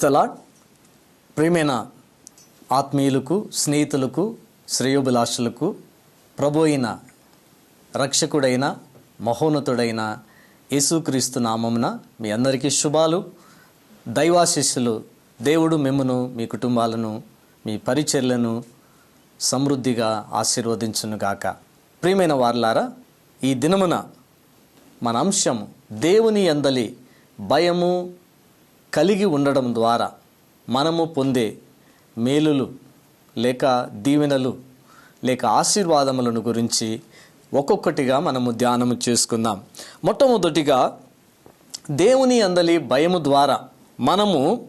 Praise the lord ప్రియమైన ఆత్మీయులకు స్నేహితులకు శ్రేయోభిలాషులకు ప్రభు అయిన రక్షకుడైన మహోన్నతుడైన యేసుక్రీస్తు నామమున మీ అందరికీ శుభాలు. దైవాశిష్యులు దేవుడు మిమ్మను మీ కుటుంబాలను మీ పరిచర్లను సమృద్ధిగా ఆశీర్వదించునుగాక. ప్రియమైన వార్లారా ఈ దినమున మన అంశం దేవుని అందలి భయము కలిగి ఉండడం ద్వారా మనము పొందే మేలులు లేక దీవెనలు లేక ఆశీర్వాదములను గురించి ఒక్కొక్కటిగా మనము ధ్యానము చేసుకుందాం. మొట్టమొదటిగా దేవుని అందలి భయము ద్వారా మనము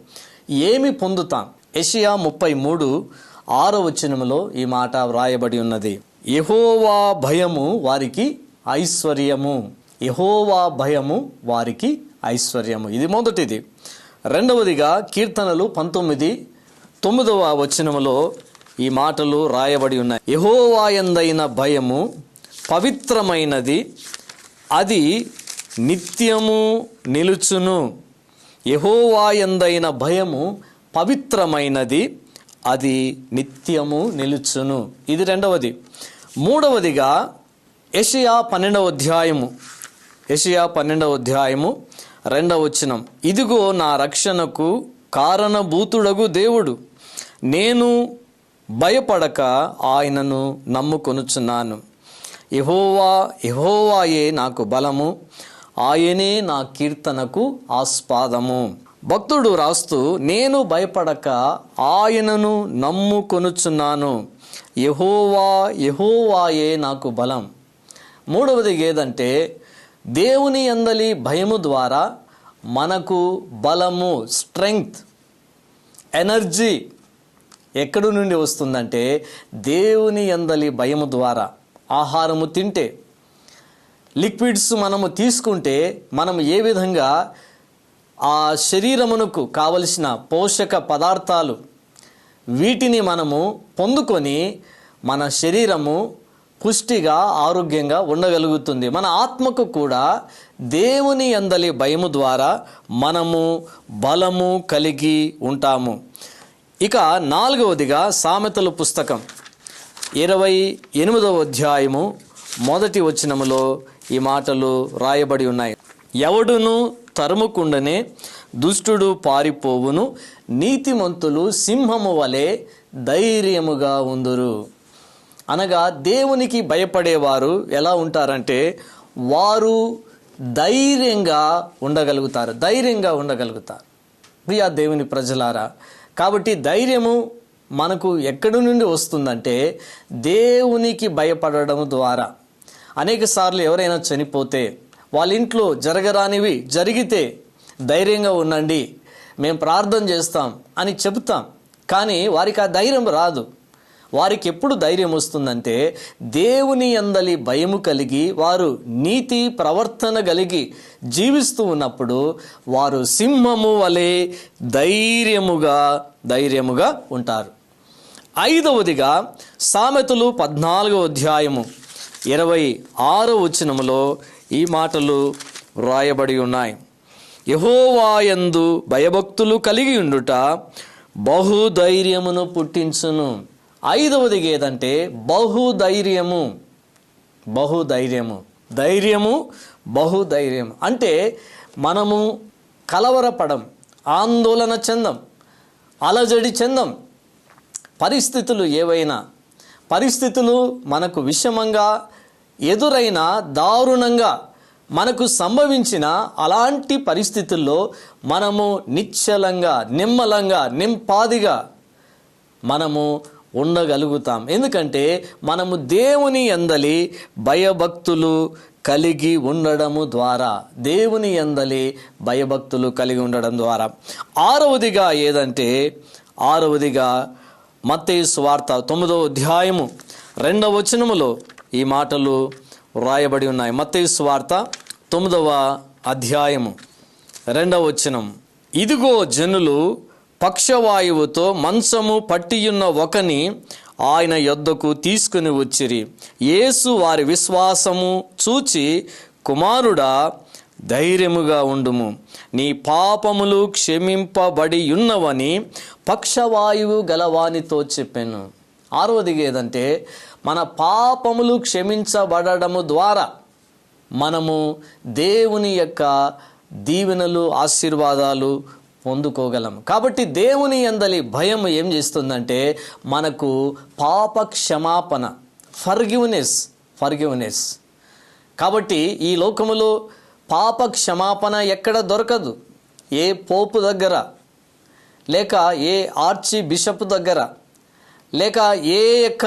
ఏమి పొందుతాం? ఎషియా ముప్పై మూడు ఆరో వచనములో ఈ మాట వ్రాయబడి ఉన్నది. యహోవా భయము వారికి ఐశ్వర్యము. యహోవా భయము వారికి ఐశ్వర్యము. ఇది మొదటిది. రెండవదిగా కీర్తనలు పంతొమ్మిది తొమ్మిదవ వచనములో ఈ మాటలు రాయబడి ఉన్నాయి. యహోవాయందైన భయము పవిత్రమైనది అది నిత్యము నిలుచును. యహోవాయందైన భయము పవిత్రమైనది అది నిత్యము నిలుచును. ఇది రెండవది. మూడవదిగా యషయా పన్నెండవ అధ్యాయము. యషయా పన్నెండవ అధ్యాయము రెండవ వచనం. ఇదిగో నా రక్షణకు కారణభూతుడగు దేవుడు. నేను భయపడక ఆయనను నమ్ముకొనుచున్నాను. యహోవా యహోవాయే నాకు బలము. ఆయనే నా కీర్తనకు ఆస్పాదము. భక్తుడు రాస్తూ నేను భయపడక ఆయనను నమ్ముకొనుచున్నాను. యహోవా యహోవాయే నాకు బలం. మూడవది ఏదంటే దేవుని అందలి భయము ద్వారా మనకు బలము స్ట్రెంగ్త్ ఎనర్జీ ఎక్కడి నుండి వస్తుందంటే దేవుని అందలి భయము ద్వారా. ఆహారము తింటే లిక్విడ్స్ మనము తీసుకుంటే మనం ఏ విధంగా ఆ శరీరమునకు కావలసిన పోషక పదార్థాలు వీటిని మనము పొందుకొని మన శరీరము పుష్టిగా ఆరోగ్యంగా ఉండగలుగుతుంది. మన ఆత్మకు కూడా దేవుని అందలి భయము ద్వారా మనము బలము కలిగి ఉంటాము. ఇక నాలుగవదిగా సామెతల పుస్తకం. ఇరవై ఎనిమిదవ అధ్యాయము మొదటి వచనములో ఈ మాటలు రాయబడి ఉన్నాయి. ఎవడును తరుముకుండనే దుష్టుడు పారిపోవును నీతిమంతులు సింహము వలె ధైర్యముగా ఉందురు. అనగా దేవునికి భయపడేవారు ఎలా ఉంటారంటే వారు ధైర్యంగా ఉండగలుగుతారు ధైర్యంగా ఉండగలుగుతారు. ప్రియా దేవుని ప్రజలారా కాబట్టి ధైర్యము మనకు ఎక్కడి నుండి వస్తుందంటే దేవునికి భయపడడం ద్వారా. అనేక సార్లు ఎవరైనా చనిపోతే వాళ్ళ ఇంట్లో జరగరానివి జరిగితే ధైర్యంగా ఉండండి మేము ప్రార్థన చేస్తాం అని చెబుతాం. కానీ వారికి ఆ ధైర్యం రాదు. వారికి ఎప్పుడు ధైర్యం వస్తుందంటే దేవుని అందలి భయము కలిగి వారు నీతి ప్రవర్తన కలిగి జీవిస్తూ ఉన్నప్పుడు వారు సింహము వలె ధైర్యముగా ధైర్యముగా ఉంటారు. ఐదవదిగా సామెతలు పద్నాలుగో అధ్యాయము ఇరవై ఆరో వచనములో ఈ మాటలు వ్రాయబడి ఉన్నాయి. యహోవాయందు భయభక్తులు కలిగి ఉండుట బహుధైర్యమును పుట్టించును. ఐదవది ఏదంటే బహుధైర్యము. బహుధైర్యము. ధైర్యము బహుధైర్యం. అంటే మనము కలవరపడం ఆందోళన చెందం అలజడి చెందం. పరిస్థితులు ఏవైనా పరిస్థితులు మనకు విషమంగా ఎదురైన దారుణంగా మనకు సంభవించిన అలాంటి పరిస్థితుల్లో మనము నిశ్చలంగా నిమ్మలంగా నింపాదిగా మనము ఉండగలుగుతాం. ఎందుకంటే మనము దేవుని ఎందలి భయభక్తులు కలిగి ఉండడము ద్వారా. దేవుని ఎందలి భయభక్తులు కలిగి ఉండడం ద్వారా. ఆరవదిగా ఏదంటే ఆరవదిగా మత్తయి స్వార్త తొమ్మిదవ అధ్యాయము రెండవ వచనములో ఈ మాటలు వ్రాయబడి ఉన్నాయి. మత్తయి స్వార్త తొమ్మిదవ అధ్యాయము రెండవ వచనం. ఇదిగో జనులు పక్షవాయువుతో మంచము పట్టియున్న ఒకని ఆయన యొద్దకు తీసుకుని వచ్చిరి. యేసు వారి విశ్వాసము చూచి కుమారుడా ధైర్యముగా ఉండుము. నీ పాపములు క్షమింపబడి ఉన్నవని పక్షవాయువు గలవానితో చెప్పాను. ఆరవదిగా ఏదంటే మన పాపములు క్షమించబడము ద్వారా మనము దేవుని యొక్క దీవెనలు ఆశీర్వాదాలు పొందుకోగలం. కాబట్టి దేవుని అందలి భయం ఏం చేస్తుందంటే మనకు పాప క్షమాపణ ఫర్గివ్నెస్ ఫర్గివ్నెస్ కాబట్టి ఈ లోకములో పాప క్షమాపణ ఎక్కడ దొరకదు. ఏ పోపు దగ్గర లేక ఏ ఆర్చి బిషప్ దగ్గర లేక ఏ యొక్క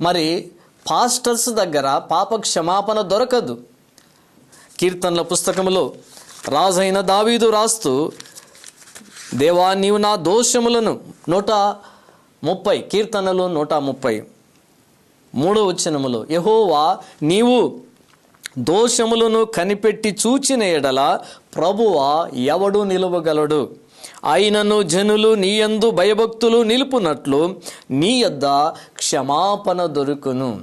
మరి పాస్టర్స్ దగ్గర పాప క్షమాపణ దొరకదు. కీర్తనల పుస్తకములో రాజైన దావీదు రాస్తూ దేవా నీవు నా దోషములను నూట ముప్పై కీర్తనలు నూట ముప్పై. మూడో వచనములో యహోవా నీవు దోషములను కనిపెట్టి చూచిన ఎడల ప్రభువా ఎవడు నిలువగలడు? అయినను జనులు నీయందు భయభక్తులు నిలుపునట్లు నీ యొద్ద క్షమాపణ దొరుకును.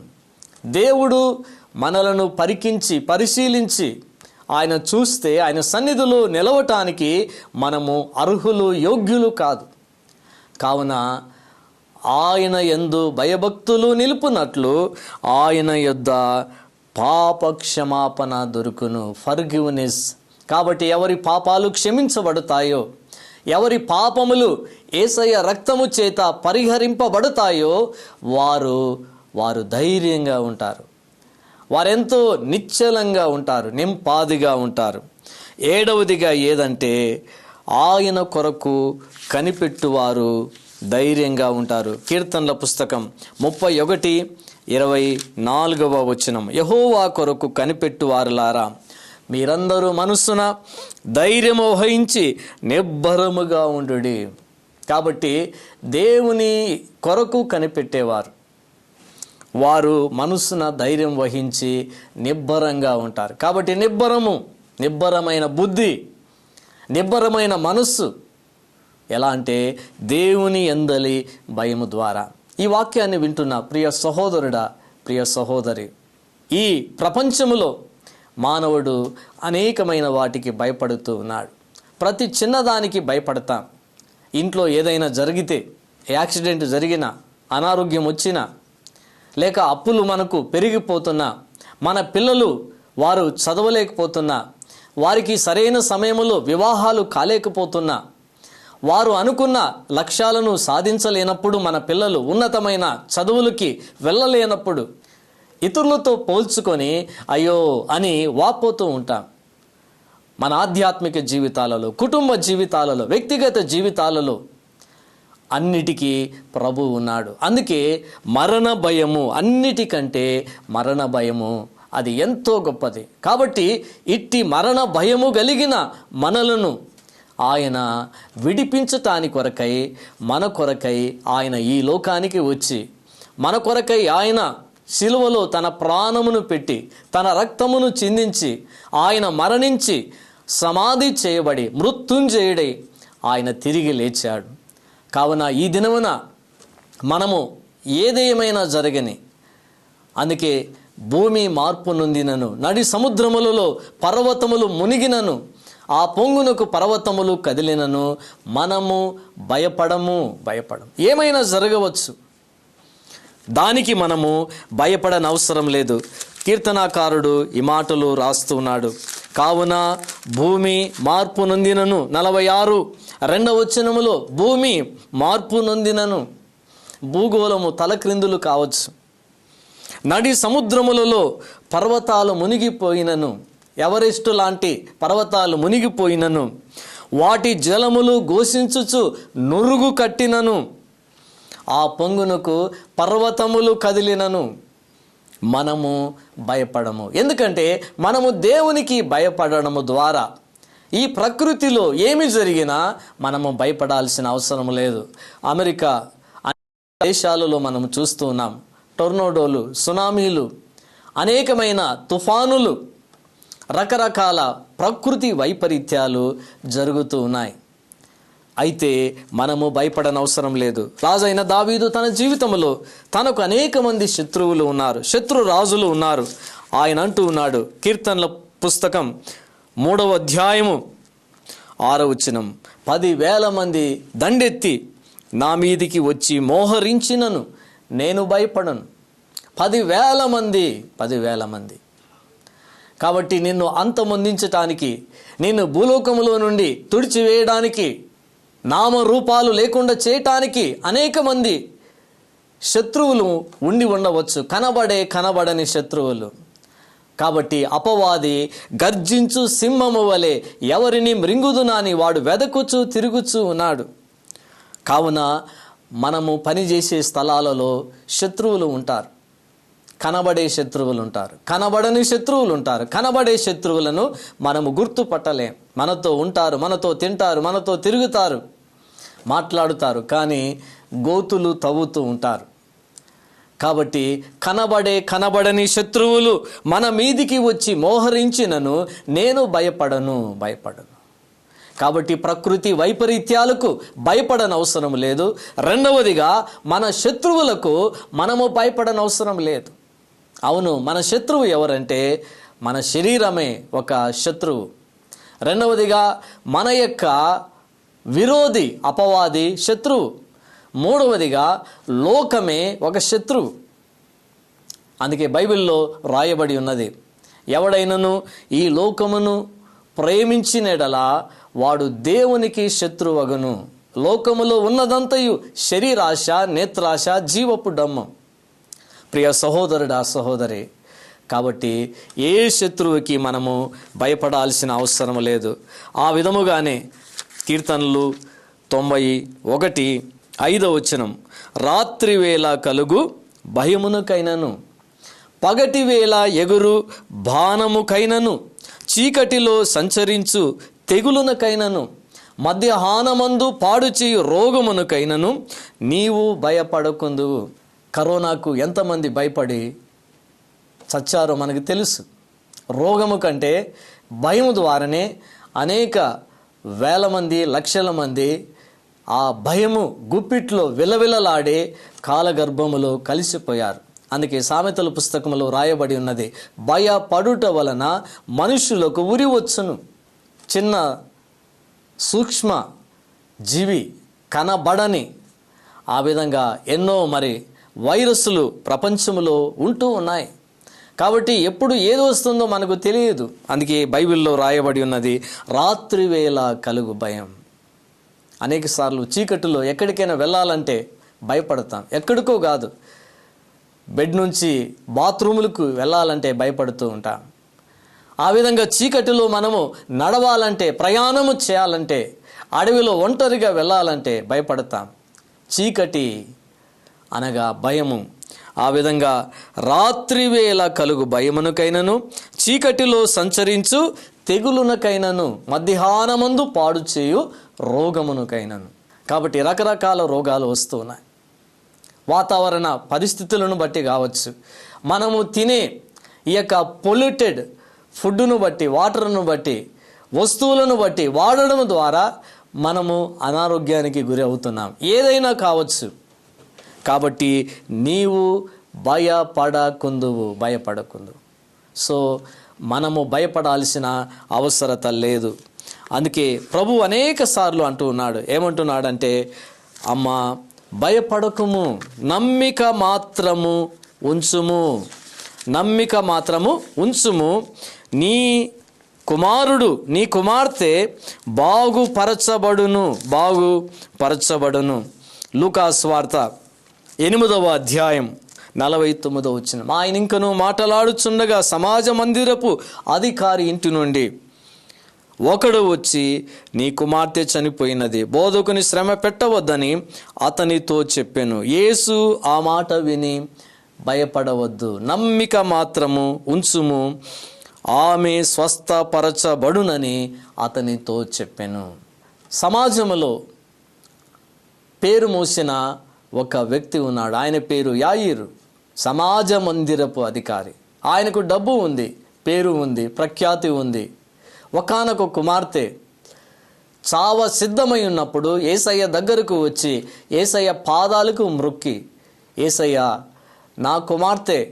దేవుడు మనలను పరికించి పరిశీలించి ఆయన చూస్తే ఆయన సన్నిధిలో నిలవటానికి మనము అర్హులు యోగ్యులు కాదు. కావున ఆయన ఎందు భయభక్తులు నిలుపునట్లు ఆయన యొద్ద పాప క్షమాపణ దొరుకును. ఫర్గివ్నెస్ కాబట్టి ఎవరి పాపాలు క్షమించబడతాయో ఎవరి పాపములు ఏసయ్య రక్తము చేత పరిహరింపబడతాయో వారు వారు ధైర్యంగా ఉంటారు. వారెంతో నిశ్చలంగా ఉంటారు నింపాదిగా ఉంటారు. ఏడవదిగా ఏదంటే ఆయన కొరకు కనిపెట్టువారు ధైర్యంగా ఉంటారు. కీర్తనల పుస్తకం ముప్పై ఒకటి ఇరవై నాలుగవ వచనం. యహోవా కొరకు కనిపెట్టువారులారా మీరందరూ మనస్సున ధైర్యము వహించి నిబ్బరముగా ఉండు కాబట్టి దేవుని కొరకు కనిపెట్టేవారు. వారు మనస్సున ధైర్యం వహించి నిబ్బరంగా ఉంటారు. కాబట్టి నిబ్బరము నిబ్బరమైన బుద్ధి నిబ్బరమైన మనస్సు ఎలా అంటే దేవుని ఎందలి భయము ద్వారా. ఈ వాక్యాన్ని వింటున్న ప్రియ సహోదరుడా ప్రియ సహోదరి ఈ ప్రపంచములో మానవుడు అనేకమైన వాటికి భయపడుతూ ఉన్నాడు. ప్రతి చిన్నదానికి భయపడతాం. ఇంట్లో ఏదైనా జరిగితే యాక్సిడెంట్ జరిగినా అనారోగ్యం వచ్చినా లేక అప్పులు మనకు పెరిగిపోతున్నా మన పిల్లలు వారు చదవలేకపోతున్నా వారికి సరైన సమయంలో వివాహాలు కాలేకపోతున్నా వారు అనుకున్న లక్ష్యాలను సాధించలేనప్పుడు మన పిల్లలు ఉన్నతమైన చదువులకి వెళ్ళలేనప్పుడు ఇతరులతో పోల్చుకొని అయ్యో అని వాపోతూ ఉంటాం. మన ఆధ్యాత్మిక జీవితాలలో కుటుంబ జీవితాలలో వ్యక్తిగత జీవితాలలో అన్నిటికీ ప్రభు ఉన్నాడు. అందుకే మరణ భయము అన్నిటికంటే మరణ భయము అది ఎంతో గొప్పది. కాబట్టి ఇట్టి మరణ భయము కలిగిన మనలను ఆయన విడిపించటాని కొరకై మన కొరకై ఆయన ఈ లోకానికి వచ్చి మన కొరకై ఆయన శిలువలో తన ప్రాణమును పెట్టి తన రక్తమును చిందించి ఆయన మరణించి సమాధి చేయబడి మృత్యుంజయుడై ఆయన తిరిగి లేచాడు. కావున ఈ దినమున మనము ఏదేమైనా జరగని అందుకే భూమి మార్పు నొందినను నడి సముద్రములలో పర్వతములు మునిగినను ఆ పొంగునకు పర్వతములు కదిలినను మనము భయపడము భయపడం. ఏమైనా జరగవచ్చు. దానికి మనము భయపడనవసరం లేదు. కీర్తనాకారుడు ఈ మాటలు రాస్తున్నాడు. కావున భూమి మార్పు నొందినను నలభై ఆరు రెండవ వచనములో భూమి మార్పు నొందినను. భూగోళము తలక్రిందులు కావచ్చు. నడి సముద్రములలో పర్వతాలు మునిగిపోయినను. ఎవరెస్టు లాంటి పర్వతాలు మునిగిపోయినను. వాటి జలములు ఘోషించుచు నురుగు కట్టినను. ఆ పొంగునకు పర్వతములు కదిలినను. మనము భయపడము. ఎందుకంటే మనము దేవునికి భయపడడము ద్వారా ఈ ప్రకృతిలో ఏమి జరిగినా మనము భయపడాల్సిన అవసరం లేదు. అమెరికా అన్ని దేశాలలో మనం చూస్తూ ఉన్నాం. టొర్నోడోలు సునామీలు అనేకమైన తుఫానులు రకరకాల ప్రకృతి వైపరీత్యాలు జరుగుతూ ఉన్నాయి. అయితే మనము భయపడనవసరం లేదు. రాజైన దావీదు తన జీవితంలో తనకు అనేక మంది శత్రువులు ఉన్నారు. శత్రు రాజులు ఉన్నారు. ఆయన అంటూ ఉన్నాడు కీర్తనల పుస్తకం మూడవ అధ్యాయము ఆరవచనం పదివేల మంది దండెత్తి నా మీదికి వచ్చి మోహరించినను నేను భయపడను. పదివేల మంది పదివేల మంది. కాబట్టి నిన్ను అంతమొందించటానికి నిన్ను భూలోకములో నుండి తుడిచివేయడానికి నామరూపాలు లేకుండా చేయటానికి అనేక మంది శత్రువులు ఉండి ఉండవచ్చు. కనబడే కనబడని శత్రువులు. కాబట్టి అపవాది గర్జించు సింహము వలె ఎవరిని మృంగుదునాని వాడు వెదకుచు తిరుగుచు ఉన్నాడు. కావున మనము పనిచేసే స్థలాలలో శత్రువులు ఉంటారు. కనబడే శత్రువులు ఉంటారు. కనబడని శత్రువులు ఉంటారు. కనబడే శత్రువులను మనము గుర్తుపట్టలేం. మనతో ఉంటారు మనతో తింటారు మనతో తిరుగుతారు మాట్లాడుతారు. కానీ గోతులు తవ్వుతూ ఉంటారు. కాబట్టి కనబడే కనబడని శత్రువులు మన మీదికి వచ్చి మోహరించినను నేను భయపడను భయపడను. కాబట్టి ప్రకృతి వైపరీత్యాలకు భయపడని అవసరం లేదు. రెండవదిగా మన శత్రువులకు మనము భయపడని అవసరం లేదు. అవును మన శత్రువు ఎవరంటే మన శరీరమే ఒక శత్రువు. రెండవదిగా మన యొక్క విరోధి అపవాది శత్రువు. మూడవదిగా లోకమే ఒక శత్రువు. అందుకే బైబిల్లో రాయబడి ఉన్నది ఎవడైనను ఈ లోకమును ప్రేమించినెడలా వాడు దేవునికి శత్రువగును. లోకములో ఉన్నదంతయు శరీరాశ నేత్రాశ జీవపు డమ్మం. ప్రియ సహోదరుడా సహోదరి కాబట్టి ఏ శత్రువుకి మనము భయపడాల్సిన అవసరం లేదు. ఆ విధముగానే కీర్తనలు తొంభై ఒకటి ఐదవ వచనం. రాత్రి వేళ కలుగు భయమునకైనను. పగటి వేళ ఎగురు బాణముకైనను. చీకటిలో సంచరించు తెగులునకైనను. మధ్యాహ్నమందు పాడుచి రోగమునకైనను. నీవు భయపడకుందు కరోనాకు ఎంతమంది భయపడి చచ్చారో మనకు తెలుసు. రోగము కంటే భయం ద్వారానే అనేక వేల మంది లక్షల మంది ఆ భయము గుప్పిట్లో విలవిలలాడే కాలగర్భములో కలిసిపోయారు. అందుకే సామెతల పుస్తకంలో రాయబడి ఉన్నది భయపడుట వలన మనుషులకు ఉరి వచ్చును. చిన్న సూక్ష్మ జీవి కనబడని. ఆ విధంగా ఎన్నో మరి వైరస్లు ప్రపంచంలో ఉంటూ ఉన్నాయి. కాబట్టి ఎప్పుడు ఏది వస్తుందో మనకు తెలియదు. అందుకే బైబిల్లో రాయబడి ఉన్నది రాత్రి వేళ కలుగు భయం. అనేక సార్లు చీకటిలో ఎక్కడికైనా వెళ్ళాలంటే భయపడతాం. ఎక్కడికో కాదు. బెడ్ నుంచి బాత్రూములకు వెళ్ళాలంటే భయపడుతూ ఉంటాం. ఆ విధంగా చీకటిలో మనము నడవాలంటే ప్రయాణము చేయాలంటే అడవిలో ఒంటరిగా వెళ్ళాలంటే భయపడతాం. చీకటి అనగా భయము. ఆ విధంగా రాత్రి వేళ కలుగు భయమునకైనను చీకటిలో సంచరించు తెగులునకైనను మధ్యాహ్నమందు పాడు చేయు రోగమునకైనను. కాబట్టి రకరకాల రోగాలు వస్తున్నాయి. వాతావరణ పరిస్థితులను బట్టి కావచ్చు. మనము తినే ఈ యొక్క పొల్యూటెడ్ ఫుడ్ను బట్టి వాటర్ను బట్టి వస్తువులను బట్టి వాడడం ద్వారా మనము అనారోగ్యానికి గురి అవుతున్నాం ఏదైనా కావచ్చు. కాబట్టి నీవు భయపడకుందువు భయపడకుందు సో మనము భయపడాల్సిన అవసరత లేదు. అందుకే ప్రభు అనేక సార్లు అంటూ ఉన్నాడు. ఏమంటున్నాడంటే అమ్మ భయపడకుము నమ్మిక మాత్రము ఉంచుము. నమ్మిక మాత్రము ఉంచుము. నీ కుమారుడు నీ కుమార్తె బాగుపరచబడును బాగుపరచబడును. లూకాస్వార్త ఎనిమిదవ అధ్యాయం నలభై తొమ్మిదవ వచ్చిన ఆయన ఇంకను మాటలాడుచుండగా సమాజ మందిరపు అధికారి ఇంటి నుండి ఒకడు వచ్చి నీ కుమార్తె చనిపోయినది బోధకుని శ్రమ పెట్టవద్దని అతనితో చెప్పాను. యేసు ఆ మాట విని భయపడవద్దు. నమ్మిక మాత్రము ఉంచుము. ఆమె స్వస్థపరచబడునని అతనితో చెప్పాను. సమాజంలో పేరు మోసిన ఒక వ్యక్తి ఉన్నాడు. ఆయన పేరు యాయిరు. సమాజ మందిరపు అధికారి. ఆయనకు డబ్బు ఉంది పేరు ఉంది ప్రఖ్యాతి ఉంది. ఒకానొక కుమార్తె చావ సిద్ధమై ఉన్నప్పుడు ఏసయ్య దగ్గరకు వచ్చి ఏసయ్య పాదాలకు మృక్కి ఏసయ్య నా కుమార్తె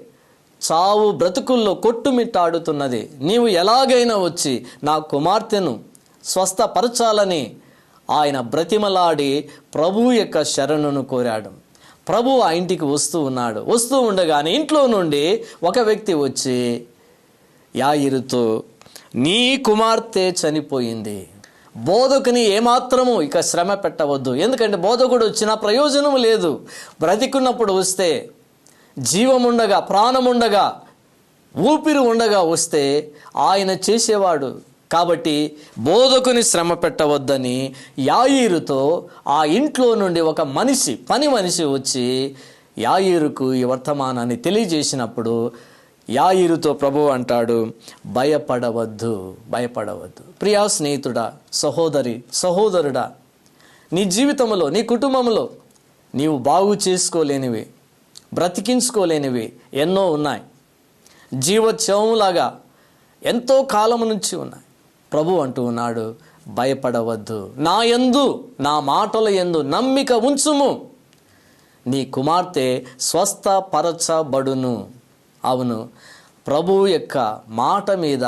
చావు బ్రతుకుల్లో కొట్టుమిట్టాడుతున్నది. నీవు ఎలాగైనా వచ్చి నా కుమార్తెను స్వస్థపరచాలని ఆయన బ్రతిమలాడి ప్రభువు యొక్క శరణును కోరాడు. ప్రభు ఆ ఇంటికి వస్తూ ఉన్నాడు. వస్తూ ఉండగానే ఇంట్లో నుండి ఒక వ్యక్తి వచ్చి యాయిరుతో నీ కుమార్తె చనిపోయింది. బోధకుని ఏమాత్రము ఇక శ్రమ పెట్టవద్దు. ఎందుకంటే బోధకుడు వచ్చిన ప్రయోజనం లేదు. బ్రతికున్నప్పుడు వస్తే జీవముండగా ప్రాణముండగా ఊపిరి ఉండగా వస్తే ఆయన చేసేవాడు కాబట్టి బోధకుని శ్రమ పెట్టవద్దని యాయిరుతో ఆ ఇంట్లో నుండి ఒక మనిషి పని మనిషి వచ్చి యాయిరుకు ఈ వర్తమానాన్ని తెలియజేసినప్పుడు యాయిరుతో ప్రభు అంటాడు భయపడవద్దు భయపడవద్దు. ప్రియా స్నేహితుడా సహోదరి సహోదరుడా నీ జీవితంలో నీ కుటుంబంలో నీవు బాగు చేసుకోలేనివి బ్రతికించుకోలేనివి ఎన్నో ఉన్నాయి. జీవోత్సవంలాగా ఎంతో కాలం నుంచి ఉన్నాయి. ప్రభు అంటూ ఉన్నాడు భయపడవద్దు. నా ఎందు నా మాటల ఎందు నమ్మిక ఉంచుము. నీ కుమార్తె స్వస్థపరచబడును. అవును ప్రభు యొక్క మాట మీద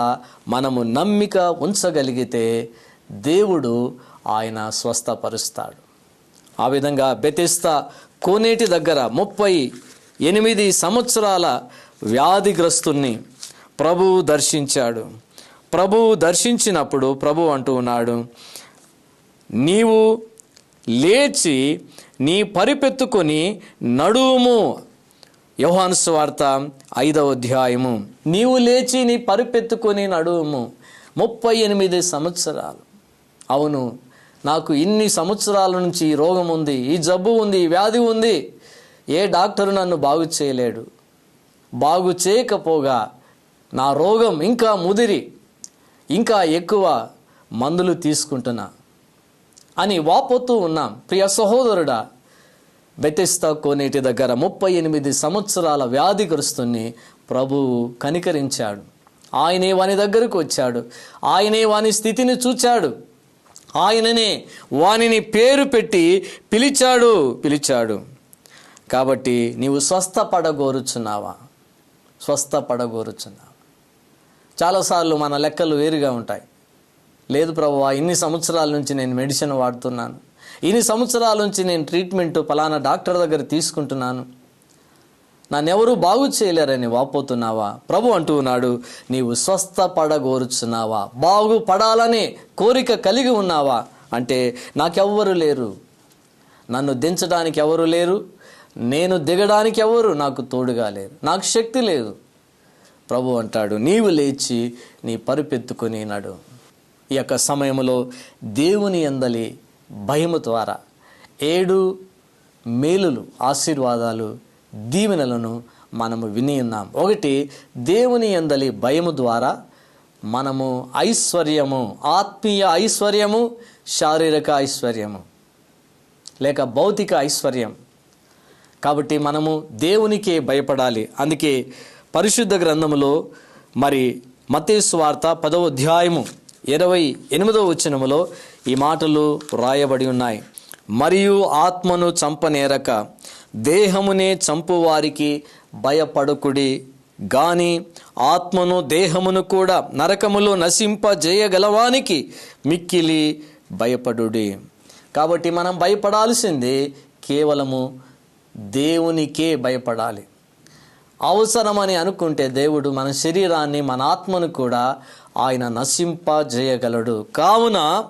మనము నమ్మిక ఉంచగలిగితే దేవుడు ఆయన స్వస్థపరుస్తాడు. ఆ విధంగా బెతిస్తా కోనేటి దగ్గర ముప్పై ఎనిమిది సంవత్సరాల వ్యాధిగ్రస్తుని ప్రభువు దర్శించాడు. ప్రభువు దర్శించినప్పుడు ప్రభు అంటూ ఉన్నాడు నీవు లేచి నీ పరిపెత్తుకొని నడుము వార్త ఐదవ అధ్యాయము. నీవు లేచి నీ పరిపెత్తుకొని నడుము ముప్పై ఎనిమిది సంవత్సరాలు. అవును నాకు ఇన్ని సంవత్సరాల నుంచి ఈ రోగం ఉంది ఈ జబ్బు ఉంది ఈ వ్యాధి ఉంది. ఏ డాక్టరు నన్ను బాగు చేయలేడు. బాగు చేయకపోగా నా రోగం ఇంకా ముదిరి. ఇంకా ఎక్కువ మందులు తీసుకుంటున్నా అని వాపోతూ ఉన్నాం. ప్రియ సహోదరుడా బెతిస్త కోనేటి దగ్గర ముప్పై ఎనిమిది సంవత్సరాల వ్యాధిగ్రస్తుని ప్రభువు కనికరించాడు. ఆయనే వాని దగ్గరకు వచ్చాడు. ఆయనే వాని స్థితిని చూచాడు. ఆయననే వానిని పేరు పెట్టి పిలిచాడు పిలిచాడు. కాబట్టి నీవు స్వస్థపడగోరుచున్నావా? స్వస్థపడగోరుచున్నావా? చాలాసార్లు మన లెక్కలు వేరుగా ఉంటాయి. లేదు ప్రభువా ఇన్ని సంవత్సరాల నుంచి నేను మెడిసిన్ వాడుతున్నాను. ఇన్ని సంవత్సరాల నుంచి నేను ట్రీట్మెంట్ ఫలానా డాక్టర్ దగ్గర తీసుకుంటున్నాను. నన్నెవరూ బాగు చేయలేరని వాపోతున్నావా? ప్రభు అంటూ ఉన్నాడు నీవు స్వస్థపడగోరుచున్నావా? బాగుపడాలనే కోరిక కలిగి ఉన్నావా? అంటే నాకెవ్వరు లేరు. నన్ను దించడానికి ఎవరు లేరు? నేను దిగడానికి ఎవరు? నాకు తోడుగా లేరు. నాకు శక్తి లేదు. ప్రభు అంటాడు నీవు లేచి నీ పరుపెత్తుకొని నాడు. ఈ యొక్క సమయంలో దేవుని ఎందలి భయము ద్వారా ఏడు మేలులు ఆశీర్వాదాలు దీవెనలను మనము విని ఉన్నాం. ఒకటి దేవుని ఎందలి భయము ద్వారా మనము ఐశ్వర్యము ఆత్మీయ ఐశ్వర్యము శారీరక ఐశ్వర్యము లేక భౌతిక ఐశ్వర్యం. కాబట్టి మనము దేవునికే భయపడాలి. అందుకే పరిశుద్ధ గ్రంథములో మరి మతేశ్వార్త పదవ అధ్యాయము ఇరవై ఎనిమిదవ వచనములో ఈ మాటలు వ్రాయబడి ఉన్నాయి. మరియు ఆత్మను చంపనేరక దేహమునే చంపువారికి భయపడకుడి. గాని ఆత్మను దేహమును కూడా నరకములో నశింపజేయగలవానికి మిక్కిలి భయపడుడి. కాబట్టి మనం భయపడాల్సింది కేవలము దేవునికే భయపడాలి. అవసరమని అనుకుంటే దేవుడు మన శరీరాన్ని మన ఆత్మను కూడా ఆయన నశింపజేయగలడు. కావున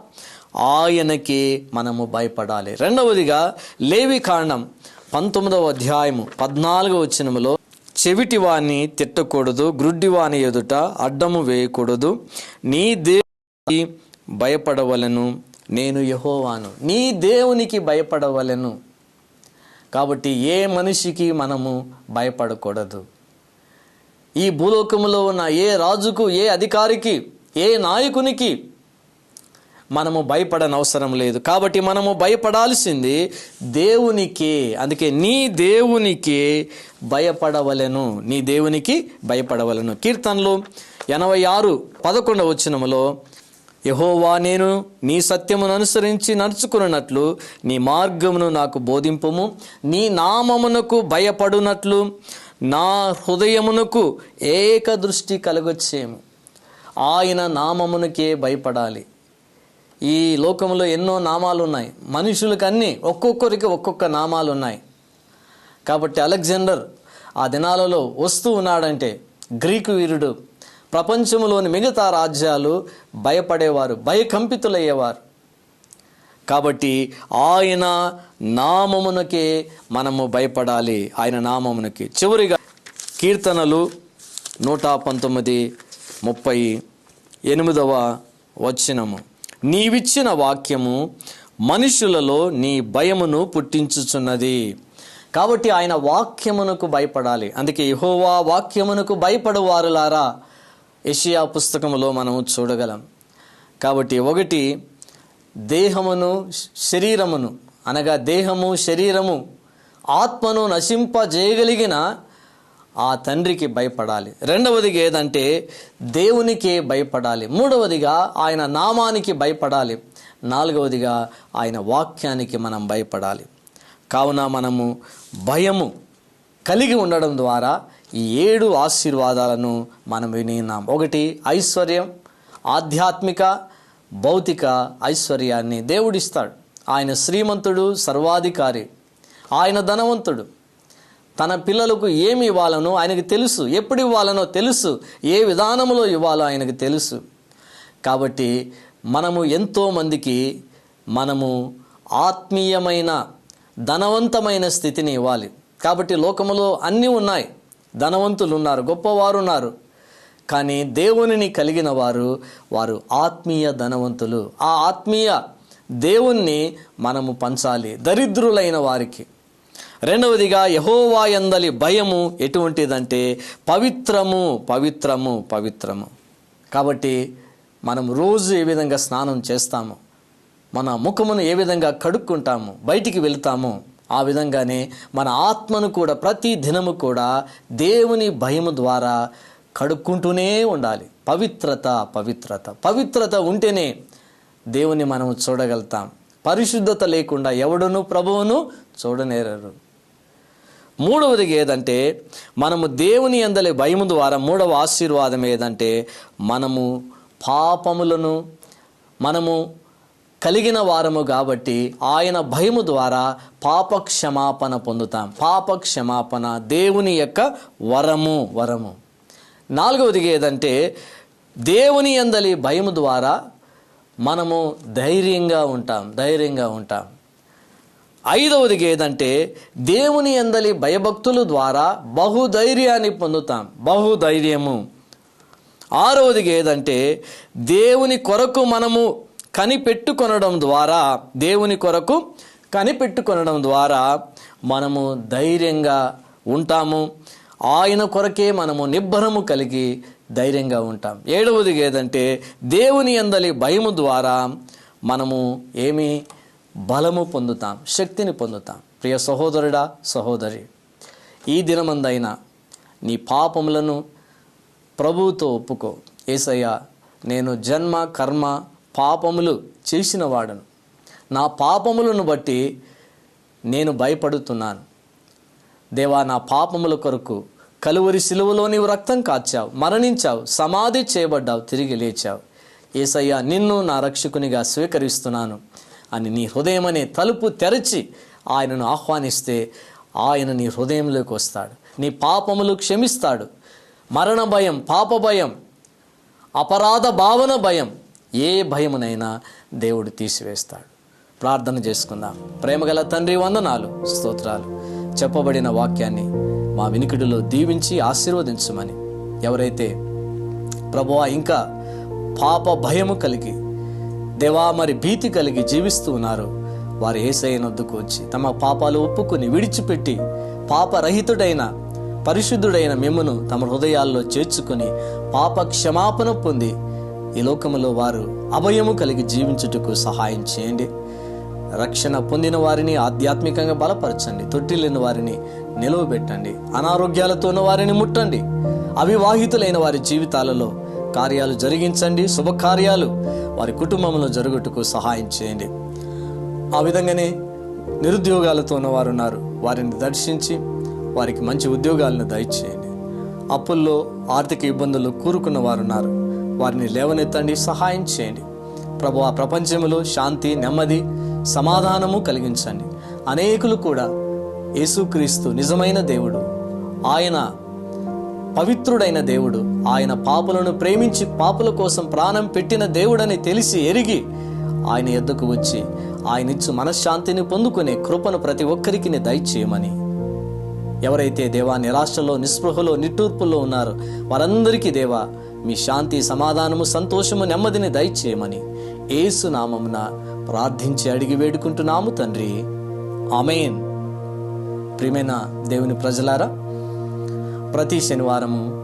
ఆయనకి మనము భయపడాలి. రెండవదిగా లేవి కాండం పంతొమ్మిదవ అధ్యాయము పద్నాలుగవ వచనములో చెవిటివాణ్ణి తిట్టకూడదు గ్రుడ్డివాణి ఎదుట అడ్డము వేయకూడదు నీ దేవునికి భయపడవలను నేను యహోవాను. నీ దేవునికి భయపడవలను. కాబట్టి ఏ మనిషికి మనము భయపడకూడదు. ఈ భూలోకములో ఉన్న ఏ రాజుకు ఏ అధికారికి ఏ నాయకునికి మనము భయపడని అవసరం లేదు. కాబట్టి మనము భయపడాల్సింది దేవునికే. అందుకే నీ దేవునికి భయపడవలెను. నీ దేవునికి భయపడవలను. కీర్తనలు ఎనభై ఆరు పదకొండవ వచనములో యహోవా నేను నీ సత్యమును అనుసరించి నడుచుకున్నట్లు నీ మార్గమును నాకు బోధింపుము. నీ నామమునకు భయపడునట్లు నా హృదయమునకు ఏక దృష్టి కలగొచ్చేము. ఆయన నామమునకే భయపడాలి. ఈ లోకంలో ఎన్నో నామాలు ఉన్నాయి మనుషులకు అన్నీ ఒక్కొక్కరికి ఒక్కొక్క నామాలు ఉన్నాయి కాబట్టి అలెగ్జాండర్ ఆ దినాలలో వస్తూ ఉన్నాడంటే గ్రీకు వీరుడు ప్రపంచంలోని మిగతా రాజ్యాలు భయపడేవారు భయకంపితులయ్యేవారు. కాబట్టి ఆయన నామమునకే మనము భయపడాలి. ఆయన నామమునకి. చివరిగా కీర్తనలు నూట పంతొమ్మిది ముప్పై ఎనిమిదవ వచనము. నీవిచ్చిన వాక్యము మనుషులలో నీ భయమును పుట్టించుచున్నది. కాబట్టి ఆయన వాక్యమునకు భయపడాలి. అందుకే యహోవా వాక్యమునకు భయపడువారులారా. ఏషియా పుస్తకములో మనము చూడగలం. కాబట్టి ఒకటి దేహమును శరీరమును అనగా దేహము శరీరము ఆత్మను నశింపజేయగలిగిన ఆ తండ్రికి భయపడాలి. రెండవదిగా ఏదంటే దేవునికే భయపడాలి. మూడవదిగా ఆయన నామానికి భయపడాలి. నాలుగవదిగా ఆయన వాక్యానికి మనం భయపడాలి. కావున మనము భయము కలిగి ఉండడం ద్వారా ఈ ఏడు ఆశీర్వాదాలను మనం వినిన్నాం ఒకటి ఐశ్వర్యం. ఆధ్యాత్మిక భౌతిక ఐశ్వర్యాన్ని దేవుడిస్తాడు. ఆయన శ్రీమంతుడు సర్వాధికారి. ఆయన ధనవంతుడు. తన పిల్లలకు ఏమి ఇవ్వాలనో ఆయనకు తెలుసు. ఎప్పుడు ఇవ్వాలనో తెలుసు. ఏ విధానంలో ఇవ్వాలో ఆయనకు తెలుసు. కాబట్టి మనము ఎంతోమందికి మనము ఆత్మీయమైన ధనవంతమైన స్థితిని ఇవ్వాలి. కాబట్టి లోకములో అన్నీ ఉన్నాయి. ధనవంతులు ఉన్నారు గొప్పవారు ఉన్నారు కానీ దేవునిని కలిగిన వారు వారు ఆత్మీయ ధనవంతులు. ఆ ఆత్మీయ దేవుణ్ణి మనము పంచాలి దరిద్రులైన వారికి. రెండవదిగా యహోవాయందలి భయము ఎటువంటిదంటే పవిత్రము పవిత్రము పవిత్రము. కాబట్టి మనం రోజు ఏ విధంగా స్నానం చేస్తాము మన ముఖమును ఏ విధంగా కడుక్కుంటాము బయటికి వెళ్తాము ఆ విధంగానే మన ఆత్మను కూడా ప్రతి దినము కూడా దేవుని భయము ద్వారా కడుక్కుంటూనే ఉండాలి. పవిత్రత పవిత్రత. పవిత్రత ఉంటేనే దేవుని మనం చూడగలుగుతాం. పరిశుద్ధత లేకుండా ఎవడును ప్రభువును చూడనేరరు. మూడవది ఏదంటే మనము దేవుని అందలి భయము ద్వారా మూడవ ఆశీర్వాదం ఏదంటే మనము పాపములను మనము కలిగిన వారము కాబట్టి ఆయన భయము ద్వారా పాప క్షమాపణ పొందుతాం. పాప క్షమాపణ దేవుని యొక్క వరము వరము. నాలుగవది ఏదంటే దేవుని అందలి భయము ద్వారా మనము ధైర్యంగా ఉంటాం ధైర్యంగా ఉంటాం. ఐదవది ఏదంటే దేవుని అందలి భయభక్తుల ద్వారా బహుధైర్యాన్ని పొందుతాం బహుధైర్యము. ఆరవది ఏదంటే దేవుని కొరకు మనము కనిపెట్టుకొనడం ద్వారా దేవుని కొరకు కనిపెట్టుకొనడం ద్వారా మనము ధైర్యంగా ఉంటాము. ఆయన కొరకే మనము నిబ్బరము కలిగి ధైర్యంగా ఉంటాం. ఏడవది ఏదంటే దేవుని అందలి భయము ద్వారా మనము ఏమి బలము పొందుతాం శక్తిని పొందుతాం. ప్రియ సహోదరుడా సహోదరి ఈ దినమందైనా నీ పాపములను ప్రభువుతో ఒప్పుకో. ఏసయ్య నేను జన్మ కర్మ పాపములు చేసిన వాడను నా పాపములను బట్టి నేను భయపడుతున్నాను. దేవా నా పాపముల కొరకు కలువరి సిలువలో నీవు రక్తం కాచావు మరణించావు సమాధి చేయబడ్డావు తిరిగి లేచావు. ఏసయ్య నిన్ను నా రక్షకునిగా స్వీకరిస్తున్నాను అని నీ హృదయమనే తలుపు తెరచి ఆయనను ఆహ్వానిస్తే ఆయన నీ హృదయంలోకి వస్తాడు. నీ పాపములు క్షమిస్తాడు. మరణ భయం పాప భయం అపరాధ భావన భయం ఏ భయమునైనా దేవుడు తీసివేస్తాడు. ప్రార్థన చేసుకుందాం. ప్రేమగల తండ్రి వందనాలు స్తోత్రాలు. చెప్పబడిన వాక్యాన్ని మా వినికిడిలో దీవించి ఆశీర్వదించమని. ఎవరైతే ప్రభువా ఇంకా పాప భయము కలిగి దేవా మరి భీతి కలిగి జీవిస్తూ ఉన్నారు వారు ఏసైనొద్దుకు వచ్చి తమ పాపాలు ఒప్పుకొని విడిచిపెట్టి పాపరహితుడైన పరిశుద్ధుడైన మిమ్మను తమ హృదయాల్లో చేర్చుకొని పాప క్షమాపణ పొంది ఈ లోకములో వారు అభయము కలిగి జీవించుటకు సహాయం చేయండి. రక్షణ పొందిన వారిని ఆధ్యాత్మికంగా బలపరచండి. తొట్టి లేని వారిని నిలువబెట్టండి అనారోగ్యాలతో ఉన్న వారిని ముట్టండి. అవివాహితులైన వారి జీవితాలలో కార్యాలు జరిగించండి. శుభకార్యాలు వారి కుటుంబంలో జరుగుటకు సహాయం చేయండి. ఆ విధంగానే నిరుద్యోగాలతో ఉన్నవారు ఉన్నారు వారిని దర్శించి వారికి మంచి ఉద్యోగాలను దయచేయండి. అప్పుల్లో ఆర్థిక ఇబ్బందులు కూరుకున్న వారు ఉన్నారు వారిని లేవనెత్తండి సహాయం చేయండి. ప్రభు ఆ ప్రపంచంలో శాంతి నెమ్మది సమాధానము కలిగించండి. అనేకులు కూడా యేసుక్రీస్తు నిజమైన దేవుడు ఆయన పవిత్రుడైన దేవుడు ఆయన పాపులను ప్రేమించి పాపుల కోసం ప్రాణం పెట్టిన దేవుడని తెలిసి ఎరిగి ఆయన ఎద్దకు వచ్చి ఆయనిచ్చు మనశ్శాంతిని పొందుకునే కృపను ప్రతి ఒక్కరికి దయచేయమని. ఎవరైతే దేవా నిరాశలో నిస్పృహలో నిట్టూర్పుల్లో ఉన్నారో వారందరికీ దేవా మీ శాంతి సమాధానము సంతోషము నెమ్మదిని దయచేయమని ఏసు నామమున ప్రార్థించి అడిగి వేడుకుంటున్నాము తండ్రి. ఆమెన్. ప్రియమైన దేవుని ప్రజలారా ప్రతి శనివారము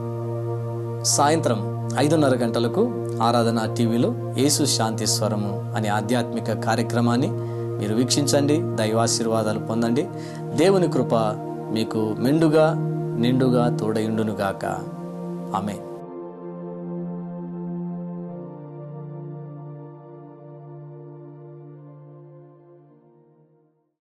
సాయంత్రం ఐదున్నర గంటలకు ఆరాధన టీవీలో యేసు శాంతి స్వరము అనే ఆధ్యాత్మిక కార్యక్రమాన్ని మీరు వీక్షించండి దైవాశీర్వాదాలు పొందండి. దేవుని కృప మీకు మెండుగా నిండుగా తోడయుండునుగాక ఆమె